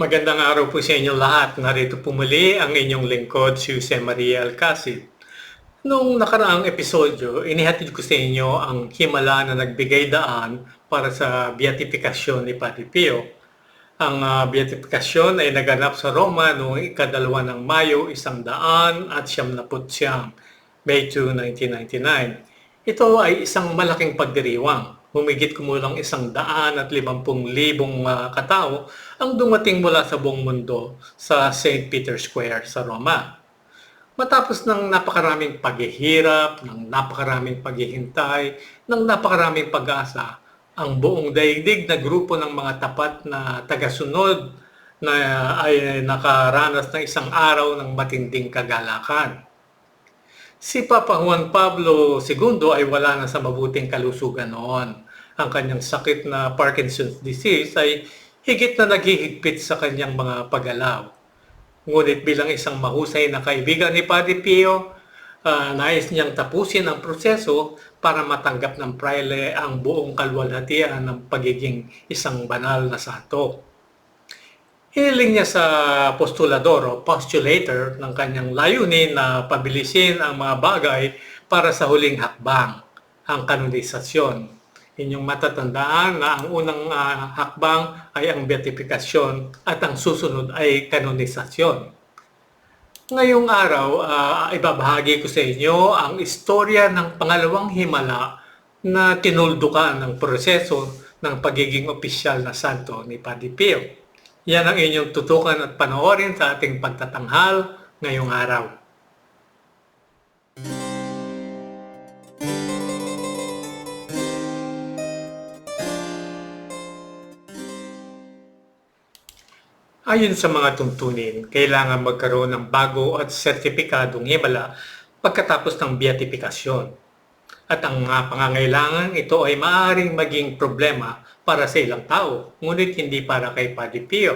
Magandang araw po sa inyo lahat. Narito po muli ang inyong lingkod, si Jose Maria Alcacid. Noong nakaraang episodyo, inihatid ko sa inyo ang himala na nagbigay daan para sa beatifikasyon ni Padre Pio. Ang uh, beatifikasyon ay naganap sa Roma noong ikadalawa ng Mayo, isang daan at siyam na May 2, 1999. Ito ay isang malaking pagdiriwang humigit kumulang isang daan at limampung libong uh, katao ang dumating mula sa buong mundo sa St. Peter Square sa Roma. Matapos ng napakaraming paghihirap, ng napakaraming paghihintay, ng napakaraming pag-asa, ang buong daigdig na grupo ng mga tapat na tagasunod na ay nakaranas ng isang araw ng matinding kagalakan. Si Papa Juan Pablo II ay wala na sa mabuting kalusugan noon. Ang kanyang sakit na Parkinson's disease ay higit na naghihigpit sa kanyang mga pagalaw. Ngunit bilang isang mahusay na kaibigan ni Padre Pio, uh, nais niyang tapusin ang proseso para matanggap ng praile ang buong kalwalhatian ng pagiging isang banal na santo. Hiniling niya sa postulador o postulator ng kanyang layunin na pabilisin ang mga bagay para sa huling hakbang, ang kanonisasyon. Inyong matatandaan na ang unang uh, hakbang ay ang beatifikasyon at ang susunod ay kanonisasyon. Ngayong araw, uh, ibabahagi ko sa inyo ang istorya ng pangalawang himala na tinuldukan ng proseso ng pagiging opisyal na santo ni Padre Pio. Yan ang inyong tutukan at panoorin sa ating pagtatanghal ngayong araw. Ayon sa mga tuntunin, kailangan magkaroon ng bago at sertipikadong himala pagkatapos ng beatifikasyon. At ang mga pangangailangan ito ay maaaring maging problema para sa ilang tao, ngunit hindi para kay Padre Pio.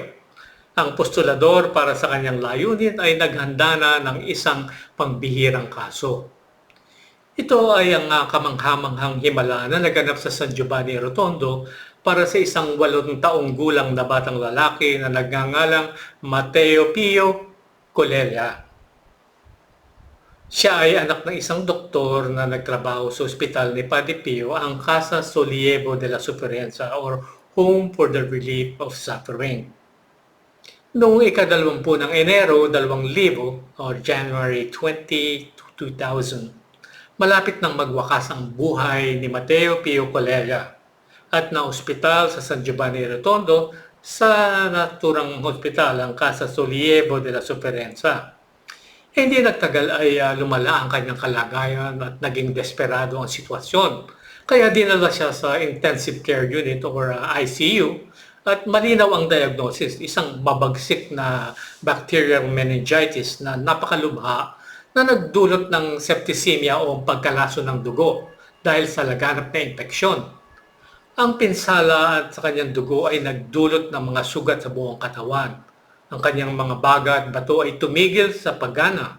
Ang postulador para sa kanyang layunin ay naghanda na ng isang pambihirang kaso. Ito ay ang uh, kamanghamanghang himala na naganap sa San Giovanni Rotondo para sa isang walong taong gulang na batang lalaki na nagngangalang Mateo Pio Colelia. Siya ay anak ng isang doktor na nagtrabaho sa ospital ni Padre Pio, ang Casa Solievo de la Sufferenza or Home for the Relief of Suffering. Noong ikadalawampu ng Enero 2000 or January 20, 2000, malapit nang magwakas ang buhay ni Mateo Pio Colelia at na ospital sa San Giovanni Rotondo sa naturang ospital ang Casa Solievo de la Sufferenza. Hindi nagtagal ay uh, lumala ang kanyang kalagayan at naging desperado ang sitwasyon. Kaya dinala siya sa intensive care unit or uh, ah, ICU at malinaw ang diagnosis, isang mabagsik na bacterial meningitis na napakalubha na nagdulot ng septicemia o pagkalaso ng dugo dahil sa laganap na impeksyon. Ang pinsala at sa kanyang dugo ay nagdulot ng mga sugat sa buong katawan ang kanyang mga baga at bato ay tumigil sa paggana.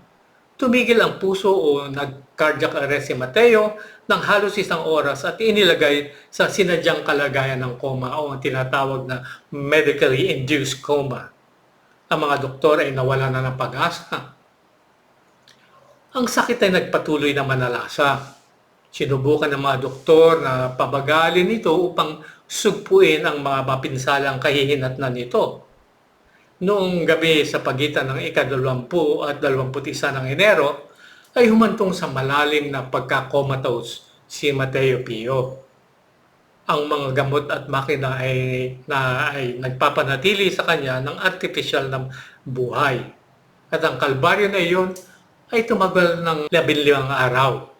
Tumigil ang puso o nag-cardiac arrest si Mateo ng halos isang oras at inilagay sa sinadyang kalagayan ng coma o ang tinatawag na medically induced coma. Ang mga doktor ay nawala na ng pag-asa. Ang sakit ay nagpatuloy na manalasa. Sinubukan ng mga doktor na pabagalin ito upang sugpuin ang mga mapinsalang kahihinatnan nito noong gabi sa pagitan ng ikadalawampu at dalawamput isa ng Enero ay humantong sa malalim na pagkakomatose si Mateo Pio. Ang mga gamot at makina ay, na, ay nagpapanatili sa kanya ng artificial na buhay. At ang kalbaryo na iyon ay tumagal ng labinlimang araw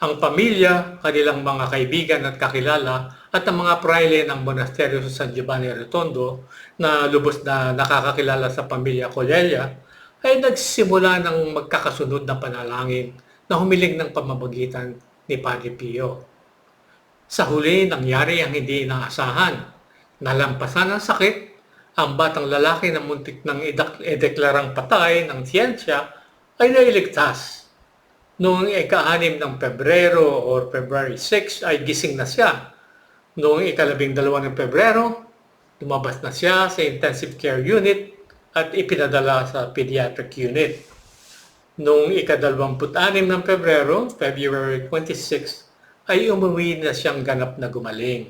ang pamilya, kanilang mga kaibigan at kakilala at ang mga praile ng monasteryo sa San Giovanni Rotondo na lubos na nakakakilala sa pamilya Colelia ay nagsimula ng magkakasunod na panalangin na humiling ng pamamagitan ni Padre Pio. Sa huli, nangyari ang hindi inaasahan. Nalampasan ang sakit, ang batang lalaki na muntik ng ideklarang patay ng siyensya ay nailigtas Noong ika-anim ng Pebrero or February 6 ay gising na siya. Noong ikalabing dalawa ng Pebrero Lumabas na siya sa intensive care unit at ipinadala sa pediatric unit. Noong ikadalawamput-anim ng Pebrero, February 26, ay umuwi na siyang ganap na gumaling.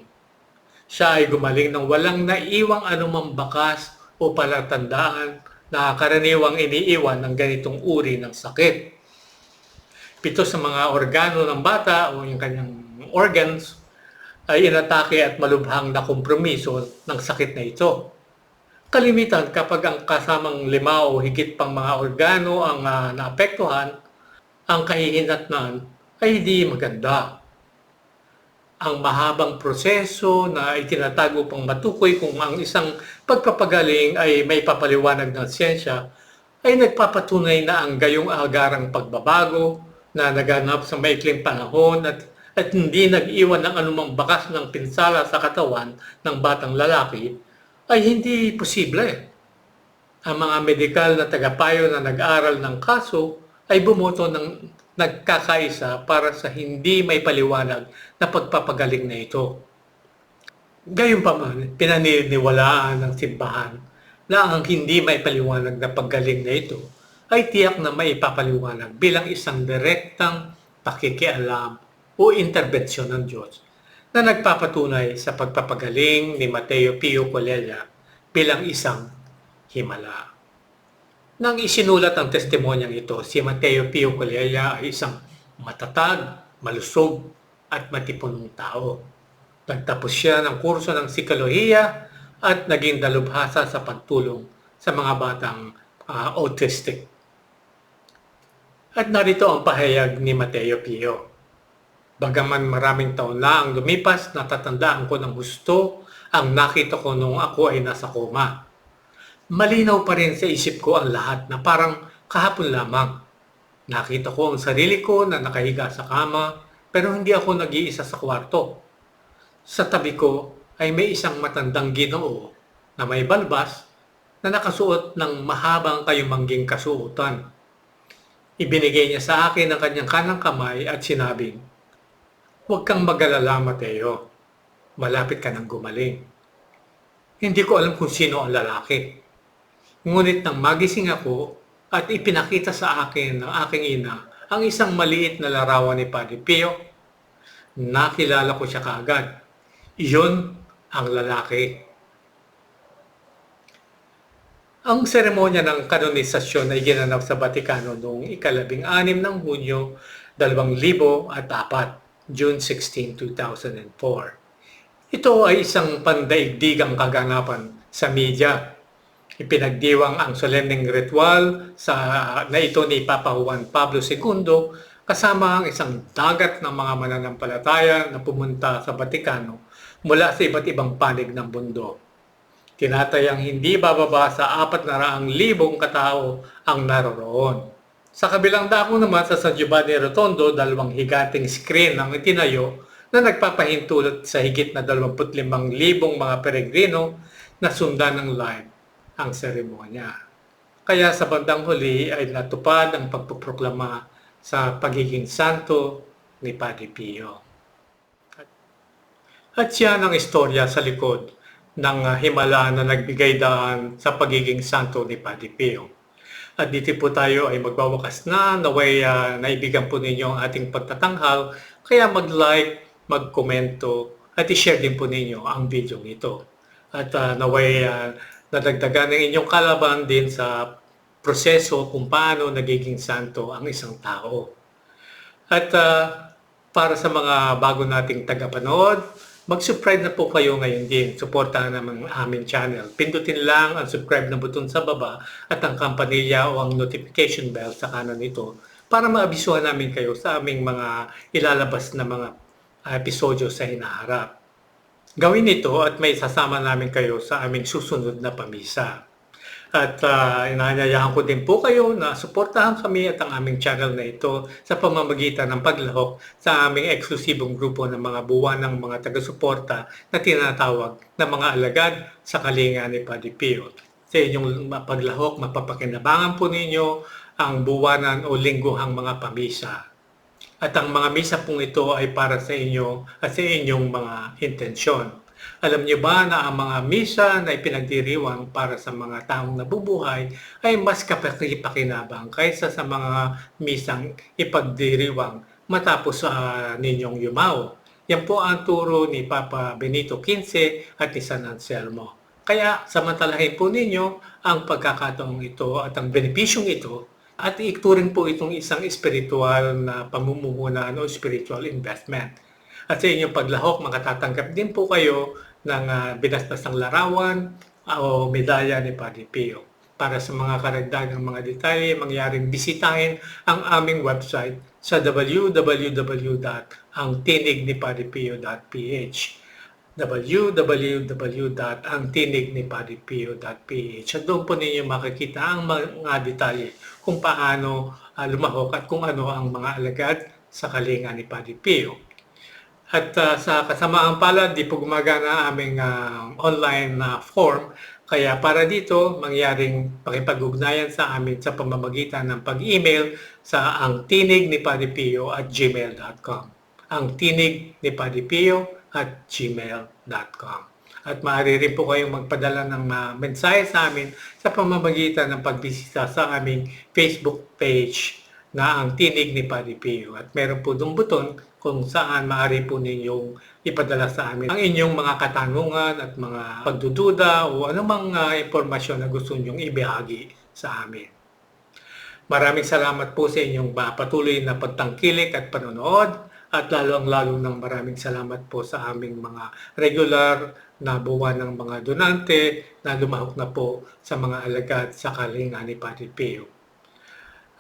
Siya ay gumaling ng walang naiwang anumang bakas o palatandaan na karaniwang iniiwan ng ganitong uri ng sakit. Pito sa mga organo ng bata o yung kanyang organs ay inatake at malubhang na kompromiso ng sakit na ito. Kalimitan kapag ang kasamang lima o higit pang mga organo ang uh, naapektuhan, ang kahihinatnan ay hindi maganda. Ang mahabang proseso na itinatago pang matukoy kung ang isang pagpapagaling ay may papaliwanag ng siyensya ay nagpapatunay na ang gayong agarang pagbabago na naganap sa maikling panahon at, at hindi nag-iwan ng anumang bakas ng pinsala sa katawan ng batang lalaki ay hindi posible. Ang mga medikal na tagapayo na nag-aral ng kaso ay bumoto ng nagkakaisa para sa hindi may paliwanag na pagpapagaling na ito. Gayunpaman, pinaniniwalaan ng simbahan na ang hindi may paliwanag na paggaling na ito ay tiyak na may ipapaliwanag bilang isang direktang pakikialam o interbensyon ng Diyos na nagpapatunay sa pagpapagaling ni Mateo Pio Colella bilang isang himala. Nang isinulat ang testimonyang ito, si Mateo Pio Colella ay isang matatag, malusog at matipunong tao. Nagtapos siya ng kurso ng psikolohiya at naging dalubhasa sa pagtulong sa mga batang uh, autistic. At narito ang pahayag ni Mateo Pio. Bagaman maraming taon na ang lumipas, natatandaan ko ng gusto ang nakita ko noong ako ay nasa koma. Malinaw pa rin sa isip ko ang lahat na parang kahapon lamang. Nakita ko ang sarili ko na nakahiga sa kama pero hindi ako nag-iisa sa kwarto. Sa tabi ko ay may isang matandang ginoo na may balbas na nakasuot ng mahabang kayumangging kasuotan. Ibinigay niya sa akin ang kanyang kanang kamay at sinabing, Huwag kang magalala, Mateo. Malapit ka nang gumaling. Hindi ko alam kung sino ang lalaki. Ngunit nang magising ako at ipinakita sa akin ng aking ina ang isang maliit na larawan ni Padre Pio, nakilala ko siya kaagad. Iyon ang lalaki. Ang seremonya ng kanonisasyon ay ginanap sa Batikano noong ikalabing anim ng Hunyo 2004. June 16, 2004. Ito ay isang pandaigdigang kaganapan sa media. Ipinagdiwang ang solemneng ritual sa, na ito ni Papa Juan Pablo II kasama ang isang dagat ng mga mananampalataya na pumunta sa Batikano mula sa iba't ibang panig ng mundo. Tinatayang hindi bababa sa 400,000 katao ang naroroon. Sa kabilang dako naman sa San Giovanni Rotondo, dalawang higanting screen ang itinayo na nagpapahintulot sa higit na 25,000 mga peregrino na sundan ng live ang seremonya. Kaya sa bandang huli ay natupad ang pagpuproklama sa pagiging santo ni Padre Pio. At siya ang istorya sa likod ng himala na nagbigay daan sa pagiging santo ni Padre Pio. At dito po tayo ay magwawakas na, naway uh, naibigan po ninyo ang ating pagtatanghal. Kaya mag-like, mag-komento, at i-share din po ninyo ang video nito. At uh, naway uh, nadagdagan ng inyong kalaban din sa proseso kung paano nagiging santo ang isang tao. At uh, para sa mga bago nating tagapanood, Mag-subscribe na po kayo ngayon din. Suportahan naman ang aming channel. Pindutin lang ang subscribe na button sa baba at ang kampanilya o ang notification bell sa kanan nito para maabisuhan namin kayo sa aming mga ilalabas na mga episodyo sa hinaharap. Gawin ito at may sasama namin kayo sa aming susunod na pamisa. At uh, inanyayahan ko din po kayo na suportahan kami at ang aming channel na ito sa pamamagitan ng paglahok sa aming eksklusibong grupo ng mga buwan ng mga taga-suporta na tinatawag na mga alagad sa kalinga ni Padre Pio. Sa inyong paglahok, mapapakinabangan po ninyo ang buwanan o lingguhang mga pamisa. At ang mga misa pong ito ay para sa inyo at sa inyong mga intensyon. Alam niyo ba na ang mga misa na ipinagdiriwang para sa mga taong nabubuhay ay mas kapakipakinabang kaysa sa mga misang ipagdiriwang matapos sa ninyong yumaw. Yan po ang turo ni Papa Benito XV at ni San Anselmo. Kaya samantalahin po ninyo ang pagkakataong ito at ang benepisyong ito at ituring po itong isang spiritual na pamumuhunan o spiritual investment. At sa inyong paglahok, makatatanggap din po kayo ng uh, binasbasang larawan ah, o medalya ni Padre Pio. Para sa mga karagdagang mga detalye, mangyaring bisitahin ang aming website sa www.angtinignipadipio.ph www.angtinignipadipio.ph At doon po ninyo makikita ang mga detalye kung paano uh, lumahok at kung ano ang mga alagad sa kalinga ni Padre Pio. At uh, sa kasamaang palad, di po gumagana ang aming uh, online uh, form. Kaya para dito, mangyaring pakipag-ugnayan sa amin sa pamamagitan ng pag-email sa ang tinig ni Padipio at gmail.com. Ang tinig ni Padipio at gmail.com. At maaari rin po kayong magpadala ng uh, mensahe sa amin sa pamamagitan ng pagbisita sa aming Facebook page na ang tinig ni Padipio. At meron po dong buton kung saan maaari po ninyong ipadala sa amin ang inyong mga katanungan at mga pagdududa o anumang uh, impormasyon na gusto ninyong ibahagi sa amin. Maraming salamat po sa inyong patuloy na pagtangkilik at panonood at lalo ang lalo ng maraming salamat po sa aming mga regular na buwan ng mga donante na lumahok na po sa mga alagad sa kalinga ni Padre Pio.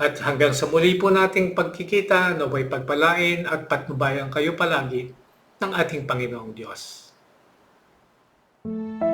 At hanggang sa muli po nating pagkikita, naway pagpalain at patnubayan kayo palagi ng ating Panginoong Diyos. Thank you.